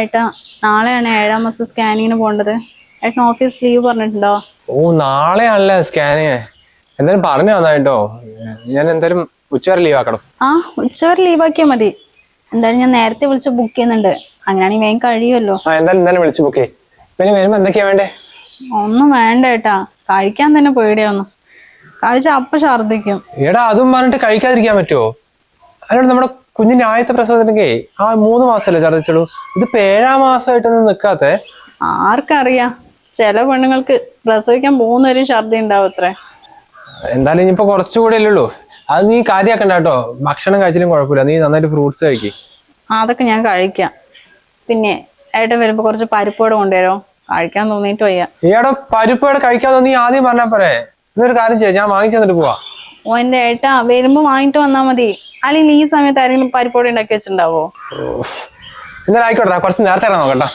ഏട്ടാ നാളെയാണ് ഏഴാം മാസം സ്കാനിങ്ങിന് പോകേണ്ടത്. ഏട്ടൻ ഓഫീസ് ലീവ് പറഞ്ഞിട്ടുണ്ടോ? ഓ നാളെയാണല്ലേ സ്കാനിങ്. എന്തായാലും പറഞ്ഞു തന്നായിട്ടോ ഞാൻ എന്തായാലും ഉച്ചവരെ ലീവ് ആക്കണം. ആ ഉച്ചവരെ ലീവ് ആക്കിയാൽ മതി. എന്തായാലും ഞാൻ നേരത്തെ വിളിച്ച് ബുക്ക് ചെയ്യുന്നുണ്ട്. അങ്ങനെയാണെങ്കിൽ വേഗം കഴിയുമല്ലോ. ആ എന്തായാലും എന്തായാലും ബുക്ക് ചെയ്യും. പിന്നെ വരുമ്പോ എന്തൊക്കെയാ വേണ്ടേ? ഒന്നും വേണ്ട ഏട്ടാ. കഴിക്കാൻ തന്നെ പേടിയാവുന്നു കഴിച്ച അപ്പൊ ഛർദിക്കും എടാ അതും പറഞ്ഞിട്ട് കഴിക്കാതിരിക്കാൻ പറ്റുമോ അതിനോട് നമ്മുടെ കുഞ്ഞിന്റെ ആദ്യത്തെ പ്രസവത്തിനൊക്കെ ആ മൂന്ന് മാസമല്ലേ ഛർദിച്ചുള്ളൂ ഇതിപ്പോ ഏഴാം മാസമായിട്ടൊന്നും നിൽക്കാത്തെ? ആർക്കറിയാം. ചില പെണ്ണുങ്ങൾക്ക് പ്രസവിക്കാൻ പോകുന്നവരും ഛർദി ഉണ്ടാവും അത്രേ എന്തായാലും ഇനിയിപ്പോ കുറച്ചുകൂടെ അല്ലേ അത് നീ കാര്യാക്കണ്ട കേട്ടോ. ഭക്ഷണം കഴിച്ചാലും കുഴപ്പമില്ല. നീ നന്നായിട്ട് ഫ്രൂട്ട്സ് കഴിക്കും. അതൊക്കെ ഞാൻ കഴിക്കാം. പിന്നെ ഏട്ടൻ വരുമ്പോ കുറച്ച് പരിപ്പോടെ കൊണ്ടുവരോ കഴിക്കാൻ തോന്നിയിട്ട് വയ്യ. ഏടോ പരിപ്പോടെ കഴിക്കാതെ നീ ആദ്യം പറഞ്ഞാ പോരെ. ഇന്നൊരു കാര്യം ചെയ്യാം. ഞാൻ വാങ്ങിച്ചു തന്നിട്ട് പോവാ. ഓ എന്റെ ഏട്ടാ വരുമ്പോ വാങ്ങിട്ട് വന്നാ മതി. അല്ലെങ്കിൽ ഈ സമയത്ത് ആരെങ്കിലും പരിപ്പോടി ഉണ്ടാക്കി വെച്ചിട്ടുണ്ടാവോ? എന്നാലും ആയിക്കോട്ടെ കുറച്ച് നേരത്തെ ഇറങ്ങാൻ നോക്കട്ടോ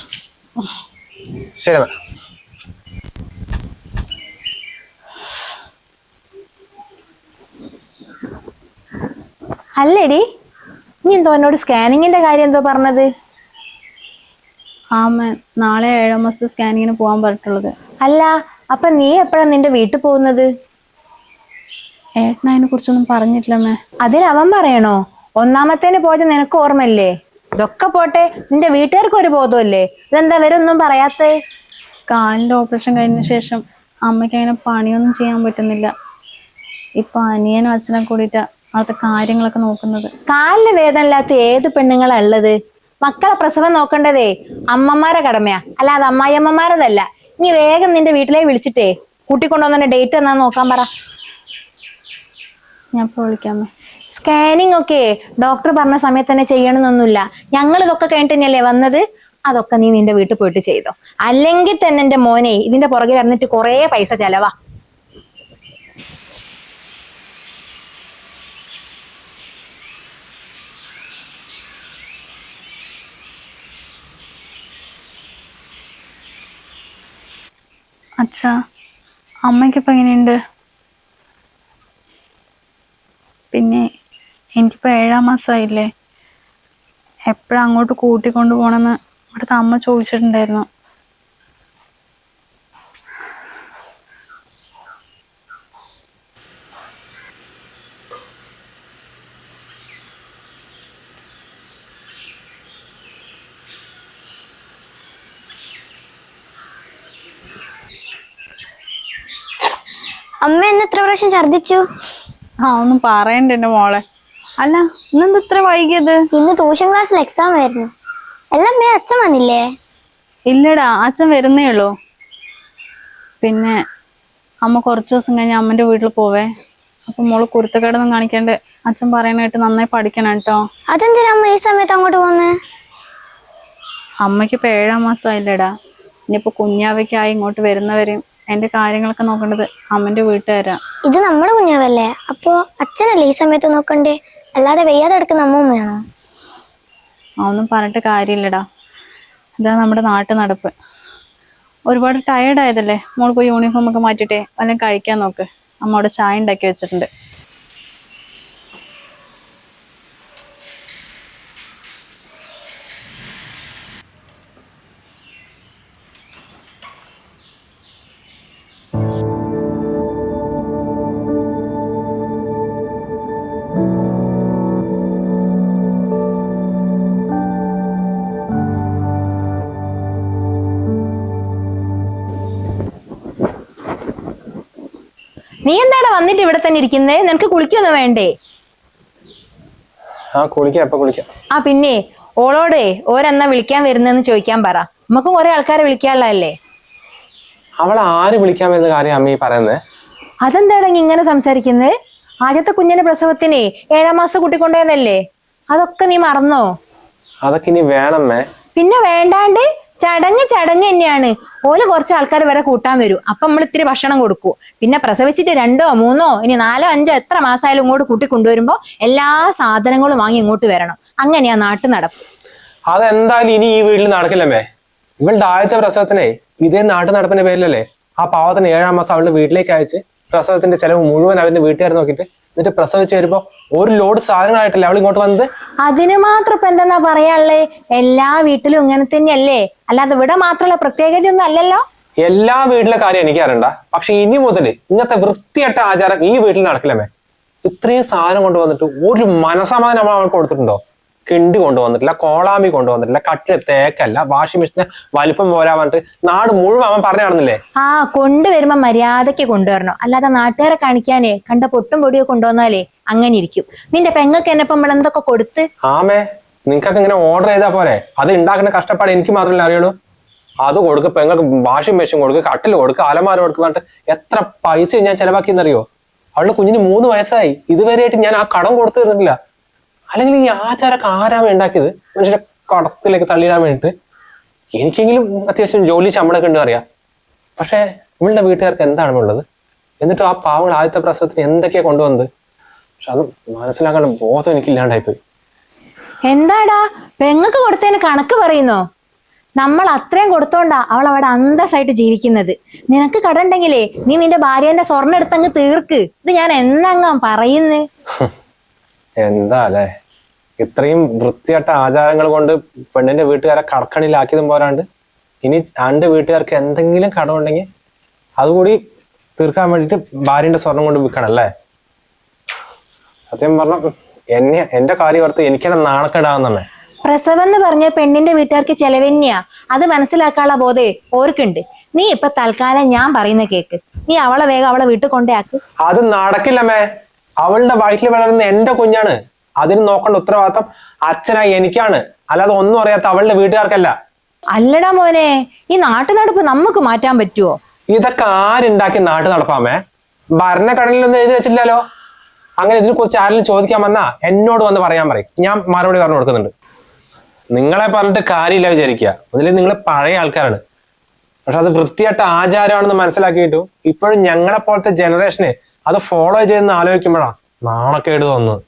ശരി എന്നാ. അല്ലേടി നീ എന്തോ എന്നോട് സ്കാനിങ്ങിന്റെ കാര്യം എന്തോ പറഞ്ഞത്? ആമ നാളെ ഏഴാം മാസത്തെ സ്കാനിങ്ങിന് പോകാൻ പറഞ്ഞിട്ടുള്ളത്. അല്ല അപ്പൊ നീ എപ്പോഴാ നിന്റെ വീട്ടിൽ പോകുന്നത്? ഏട്ടൻ അതിനെ കുറിച്ചൊന്നും പറഞ്ഞിട്ടില്ലമ്മേ അതിന് അവൻ പറയണോ? ഒന്നാമത്തേന് പോയത് നിനക്ക് ഓർമ്മല്ലേ ഇതൊക്കെ പോട്ടെ നിന്റെ വീട്ടുകാർക്ക് ഒരു ബോധമല്ലേ? ഇതെന്താ ഇവരൊന്നും പറയാത്തേ കാലിന്റെ ഓപ്പറേഷൻ കഴിഞ്ഞ ശേഷം അമ്മയ്ക്ക് അങ്ങനെ പണിയൊന്നും ചെയ്യാൻ പറ്റുന്നില്ല. ഇപ്പൊ അനിയനും അച്ഛനെ കൂടിയിട്ട് അവിടുത്തെ കാര്യങ്ങളൊക്കെ നോക്കുന്നത്. കാലിന് വേദന ഇല്ലാത്ത ഏത് പെണ്ണുങ്ങളാ ഉള്ളത്? മക്കളെ പ്രസവം നോക്കേണ്ടതേ അമ്മമാരെ കടമയാ. അല്ലാതെ അമ്മായിയമ്മമാരതല്ല. നീ വേഗം നിന്റെ വീട്ടിലേക്ക് വിളിച്ചിട്ടേ. കൂട്ടിക്കൊണ്ടുവന്നെ ഡേറ്റ് എന്നാ നോക്കാൻ പറ. ഞാൻ ഇപ്പൊ വിളിക്കാമേ സ്കാനിങ് ഒക്കെ ഡോക്ടർ പറഞ്ഞ സമയത്ത് തന്നെ ചെയ്യണമെന്നൊന്നുമില്ല. ഞങ്ങൾ ഇതൊക്കെ കഴിഞ്ഞിട്ട് തന്നെയല്ലേ വന്നത്? അതൊക്കെ നീ നിന്റെ വീട്ടിൽ പോയിട്ട് ചെയ്തോ. അല്ലെങ്കിൽ തന്നെ എന്റെ മോനെ ഇതിന്റെ പുറകെ നടന്നിട്ട് കുറേ പൈസ ചെലവാ. അച്ഛാ അമ്മയ്ക്കിപ്പോ എങ്ങനെയുണ്ട് പിന്നെ എനിക്കിപ്പോ ഏഴാം മാസമായില്ലേ എപ്പോഴും അങ്ങോട്ട് കൂട്ടിക്കൊണ്ട് പോകണമെന്ന് ഇവിടുത്തെ അമ്മ ചോദിച്ചിട്ടുണ്ടായിരുന്നു. അമ്മ എന്നെ എത്ര പ്രാവശ്യം ഛർദിച്ചു ആ ഒന്നും പറയണ്ട എന്റെ മോളെ. അല്ല ഇന്നെന്താ ഇത്ര വൈകിയത്? ഇന്ന് ട്യൂഷൻ ക്ലാസ്സിൽ എക്സാം ആയിരുന്നു. എല്ലാം മേ അച്ഛൻ വന്നില്ലേ? ഇല്ലടാ അച്ഛൻ വരുന്നേ ഉള്ളൂ. പിന്നെ അമ്മ കുറച്ച് ദിവസം കഴിഞ്ഞ് അമ്മന്റെ വീട്ടിൽ പോവേ. അപ്പൊ മോൾ കുരുത്തക്കേടൊന്നും കാണിക്കാണ്ട് അച്ഛൻ പറയണ കേട്ട് നന്നായി പഠിക്കണം കേട്ടോ അതെന്തിനാ അമ്മ ഈ സമയത്ത് അങ്ങോട്ട് പോകുന്നത് അമ്മയ്ക്ക് ഇപ്പൊ ഏഴാം മാസമായില്ലടാ ഇനിയിപ്പോ കുഞ്ഞാവയ്ക്കായി ഇങ്ങോട്ട് വരുന്നവരെയും എന്റെ കാര്യങ്ങളൊക്കെ നോക്കേണ്ടത് അമ്മന്റെ വീട്ടുകാരാ. ഇത് നമ്മുടെ കുഞ്ഞാവല്ലേ? അപ്പോ അച്ഛനല്ലേ ഈ സമയത്ത് നോക്കണ്ടേ? അല്ലാതെ വെയ്യാതെ എടുക്കുന്ന അമ്മൂമ്മയാണോ? അതൊന്നും പറഞ്ഞിട്ട് കാര്യമില്ലടാ. ഇതാ നമ്മുടെ നാട്ടു നടപ്പ്. ഒരുപാട് ടയേർഡ് ആയതല്ലേ? മോൾ പോയി യൂണിഫോം ഒക്കെ മാറ്റിട്ടെ വല്ലതും കഴിക്കാൻ നോക്ക്. അമ്മ അവിടെ ചായ ഉണ്ടാക്കി വെച്ചിട്ടുണ്ട്. നീ എന്താടാ വന്നിട്ട് ഇവിടെ തന്നെ ഇരിക്കുന്നേ? നിനക്ക് കുളിക്കൊന്നും വേണ്ടേ? ആ കുളിക്കാം എപ്പൊ കുളിക്കാം. ആ പിന്നെ ഓളോടേ ഓരെന്നാ വിളിക്കാൻ വരുന്നെന്ന് ചോദിക്കാൻ പറ. നമുക്കും കുറെ ആൾക്കാരെ വിളിക്കാനുള്ളതല്ലേ? അവൾ ആര് വിളിക്കാൻ വരുന്ന കാര്യം അമ്മ പറയുന്നത് അതെന്താടാ നീ ഇങ്ങനെ സംസാരിക്കുന്നത് ആദ്യത്തെ കുഞ്ഞിന്റെ പ്രസവത്തിനെ ഏഴാം മാസം കൂട്ടിക്കൊണ്ടുപോയതല്ലേ അതൊക്കെ നീ മറന്നോ? അതൊക്കെ ഇനി വേണമേ പിന്നെ വേണ്ടാണ്ട്? ചടങ്ങ് ചടങ്ങ് തന്നെയാണ്. ഓൽ കുറച്ച് ആൾക്കാർ വരെ കൂട്ടാൻ വരും. അപ്പൊ നമ്മൾ ഇത്തിരി ഭക്ഷണം കൊടുക്കും. പിന്നെ പ്രസവിച്ചിട്ട് രണ്ടോ മൂന്നോ ഇനി നാലോ അഞ്ചോ എത്ര മാസമായാലും ഇങ്ങോട്ട് കൂട്ടി കൊണ്ടുവരുമ്പോ എല്ലാ സാധനങ്ങളും വാങ്ങി ഇങ്ങോട്ട് വരണം. അങ്ങനെയാ നാട്ടു നടപ്പ്. അതെന്തായാലും ഇനി ഈ വീട്ടിൽ നടക്കില്ലമ്മേ ഇവളുടെ ആദ്യത്തെ പ്രസവത്തിനെ ഇതേ നാട്ടു നടപ്പിന്റെ പേരിലല്ലേ? ആ പാവത്തിന് ഏഴാം മാസം അവളുടെ വീട്ടിലേക്ക് അയച്ച് പ്രസവത്തിന്റെ ചെലവ് മുഴുവൻ അവന്റെ വീട്ടുകാർ നോക്കിയിട്ട് എന്നിട്ട് പ്രസവിച്ച് വരുമ്പോ ഒരു ലോഡ് സാധനങ്ങളായിട്ടല്ലേ അവൾ ഇങ്ങോട്ട് വന്നത്? അതിന് മാത്രം ഇപ്പൊ എന്താ പറയാനുള്ളത് എല്ലാ വീട്ടിലും ഇങ്ങനെ തന്നെയല്ലേ? അല്ലാതെ ഇവിടെ മാത്രമുള്ള പ്രത്യേകതയൊന്നും അല്ലല്ലോ? എല്ലാ വീട്ടിലെ കാര്യം എനിക്ക് അറിയണ്ട. പക്ഷെ ഇനി മുതൽ ഇങ്ങനത്തെ വൃത്തിയട്ട ആചാരം ഈ വീട്ടിൽ നടക്കില്ലമ്മേ ഇത്രയും സാധനം കൊണ്ടുവന്നിട്ട് ഒരു മനസമാധാനം അവൾക്ക് കൊടുത്തിട്ടുണ്ടോ? കിണ്ടി കൊണ്ടുവന്നിട്ടില്ല കോളാമി കൊണ്ടുവന്നിട്ടില്ല കട്ടിന് തേക്കല്ല വാഷിംഗ് മെഷീന് വലിപ്പം പോരാ പറഞ്ഞിട്ട് നാട് മുഴുവൻ അവൻ പറഞ്ഞു നടന്നില്ലേ? ആ കൊണ്ടുവരുമ്പോ മര്യാദയ്ക്ക് കൊണ്ടുവരണം. അല്ലാതെ നാട്ടുകാരെ കാണിക്കാനേ കണ്ട പൊട്ടും പൊടിയോ കൊണ്ടുവന്നാലേ അങ്ങനെ ഇരിക്കും. നിന്റെ പെങ്ങൾക്ക് എന്നെ ഇപ്പം എന്തൊക്കെ കൊടുത്ത്? ആമേ നിങ്ങൾക്കൊക്കെ ഇങ്ങനെ ഓർഡർ ചെയ്താ പോരെ? അത് ഉണ്ടാക്കുന്ന കഷ്ടപ്പാട് എനിക്ക് മാത്രമല്ല അറിയുള്ളൂ. അത് കൊടുക്ക് പെങ്ങൾക്ക് വാഷിംഗ് മെഷീൻ കൊടുക്ക് കട്ടിൽ കൊടുക്ക് അലമാര കൊടുക്ക് പറഞ്ഞിട്ട് എത്ര പൈസ ഞാൻ ചെലവാക്കിയെന്നറിയോ? അവളുടെ കുഞ്ഞിന് മൂന്ന് വയസ്സായി. ഇതുവരെയായിട്ട് ഞാൻ ആ കടം കൊടുത്തു തരുന്നില്ല അല്ലെങ്കിൽ ഈ ആചാരമൊക്കെ ആരാ ഉണ്ടാക്കിയത്? മനുഷ്യരെ കടത്തിലേക്ക് തള്ളിയിടാൻ വേണ്ടിയിട്ട്. എനിക്കെങ്കിലും അത്യാവശ്യം ജോലി ശമ്പളമൊക്കെ ഉണ്ട് അറിയാം. പക്ഷേ ഇവളുടെ വീട്ടുകാർക്ക് എന്താണ് ഉള്ളത്? എന്നിട്ട് ആ പാവങ്ങൾ ആദ്യത്തെ പ്രസവത്തിന് എന്തൊക്കെയാ കൊണ്ടുവന്നത്? പക്ഷെ അത് മനസ്സിലാക്കാനുള്ള ബോധം എനിക്കില്ലാണ്ടായിപ്പോയി എന്താടാ? പെങ്ങൾക്ക് കൊടുത്തതിന് കണക്ക് പറയുന്നോ? നമ്മൾ അത്രയും കൊടുത്തോണ്ടാ അവൾ അവിടെ അന്തസ്സായിട്ട് ജീവിക്കുന്നത്. നിനക്ക് കടണ്ടെങ്കിലേ നീ നിന്റെ ഭാര്യന്റെ സ്വർണം എടുത്തങ്ങ് തീർക്ക്. ഇത് ഞാൻ എന്നങ്ങാൻ പറയുന്നു? എന്താ അല്ലേ ഇത്രയും വൃത്തികെട്ട ആചാരങ്ങൾ കൊണ്ട് പെണ്ണിന്റെ വീട്ടുകാരെ കടക്കണിലാക്കിയതും പോരാണ്ട് ഇനി ആണ്ട് വീട്ടുകാർക്ക് എന്തെങ്കിലും കടമുണ്ടെങ്കിൽ അതുകൂടി തീർക്കാൻ വേണ്ടിട്ട് ഭാര്യന്റെ സ്വർണം കൊണ്ട് വിൽക്കണല്ലേ സത്യം പറഞ്ഞ എന്നെ എന്റെ കാര്യം ഓർത്ത് എനിക്കെന്നെ നാണക്കെടാന്നെ പ്രസവം എന്ന് പറഞ്ഞ പെണ്ണിന്റെ വീട്ടുകാർക്ക് ചെലവന്നെയാ അത് മനസ്സിലാക്കാനുള്ള ബോധേ ഓർക്കുണ്ട്. നീ ഇപ്പൊ തൽക്കാലം ഞാൻ പറയുന്ന കേക്ക്. നീ അവളെ വേഗം അവളെ വീട്ടിൽ കൊണ്ടേയാക്ക് അത് നടക്കില്ലമ്മേ. അവളുടെ വയറ്റിൽ വളരുന്ന എന്റെ കുഞ്ഞാണ്. അതിന് നോക്കേണ്ട ഉത്തരവാദിത്തം അച്ഛനായി എനിക്കാണ്. അല്ലാതെ ഒന്നും അറിയാത്ത അവളുടെ വീട്ടുകാർക്കല്ല. അല്ലടാ മോനെ ഈ നാട്ടു നടപ്പ് നമുക്ക് മാറ്റാൻ പറ്റുമോ ഇതൊക്കെ ആരുണ്ടാക്കി നാട്ടു നടപ്പാമേ ഭരണഘടനയിലൊന്നും എഴുതി വെച്ചില്ലല്ലോ അങ്ങനെ ഇതിനെ കുറിച്ച് ആരെങ്കിലും ചോദിക്കാൻ വന്നാ എന്നോട് വന്ന് പറയാൻ പറയും. ഞാൻ മറുപടി പറഞ്ഞു കൊടുക്കുന്നുണ്ട്. നിങ്ങളെ പറഞ്ഞിട്ട് കാര്യമില്ല വിചാരിക്കുക. അതിൽ നിങ്ങൾ പഴയ ആൾക്കാരാണ്. പക്ഷെ അത് വൃത്തിയായിട്ട് ആചാരമാണെന്ന് മനസ്സിലാക്കിയിട്ടു ഇപ്പോഴും ഞങ്ങളെ പോലത്തെ ജനറേഷന് അത് ഫോളോ ചെയ്യുന്ന ആലോചിക്കുമ്പോഴാണ് നാണക്കേട് തോന്നുന്നത്.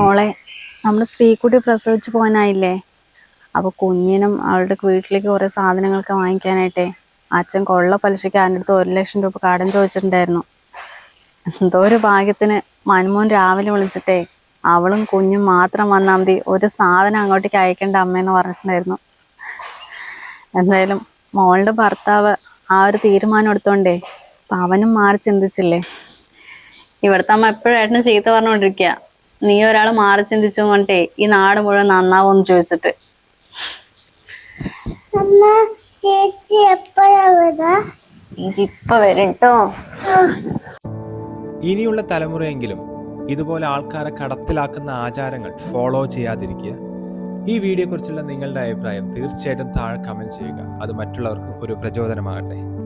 മോളെ നമ്മൾ സ്ത്രീക്കുട്ടി പ്രസവിച്ച് പോകാനായില്ലേ? അപ്പോൾ കുഞ്ഞിനും അവളുടെ വീട്ടിലേക്ക് കുറേ സാധനങ്ങളൊക്കെ വാങ്ങിക്കാനായിട്ടേ. അച്ഛൻ കൊള്ള പലിശയ്ക്ക് അതിന്റെ അടുത്ത് ഒരു ലക്ഷം രൂപ കടം ചോദിച്ചിട്ടുണ്ടായിരുന്നു. എന്തോ ഒരു ഭാഗ്യത്തിന് മൻമോൻ രാവിലെ വിളിച്ചിട്ടേ അവളും കുഞ്ഞും മാത്രം വന്നാൽ മതി. ഒരു സാധനം അങ്ങോട്ടേക്ക് അയക്കേണ്ട അമ്മയെന്ന് പറഞ്ഞിട്ടുണ്ടായിരുന്നു. എന്തായാലും മോളുടെ ഭർത്താവ് ആ ഒരു തീരുമാനം എടുത്തോണ്ടേ അപ്പം അവനും മാറി ചിന്തിച്ചില്ലേ? ഇവിടുത്തെ അമ്മ എപ്പോഴും ഏട്ടന് ചീത്ത പറഞ്ഞുകൊണ്ടിരിക്കുക നീ ഒരാൾ മാറി ചിന്തിച്ചു കൊണ്ടേ ഈ നാട് മുഴുവൻ നന്നാവോന്ന് ചോദിച്ചിട്ട്. അമ്മ ചേച്ചി എപ്പോഴാ ചേച്ചി ഇപ്പൊ വരും കേട്ടോ ഇനിയുള്ള തലമുറയെങ്കിലും ഇതുപോലെ ആൾക്കാരെ കടത്തിലാക്കുന്ന ആചാരങ്ങൾ ഫോളോ ചെയ്യാതിരിക്കുക. ഈ വീഡിയോയെക്കുറിച്ചുള്ള നിങ്ങളുടെ അഭിപ്രായം തീർച്ചയായിട്ടും താഴെ കമന്റ് ചെയ്യുക. അത് മറ്റുള്ളവർക്ക് ഒരു പ്രചോദനമാകട്ടെ.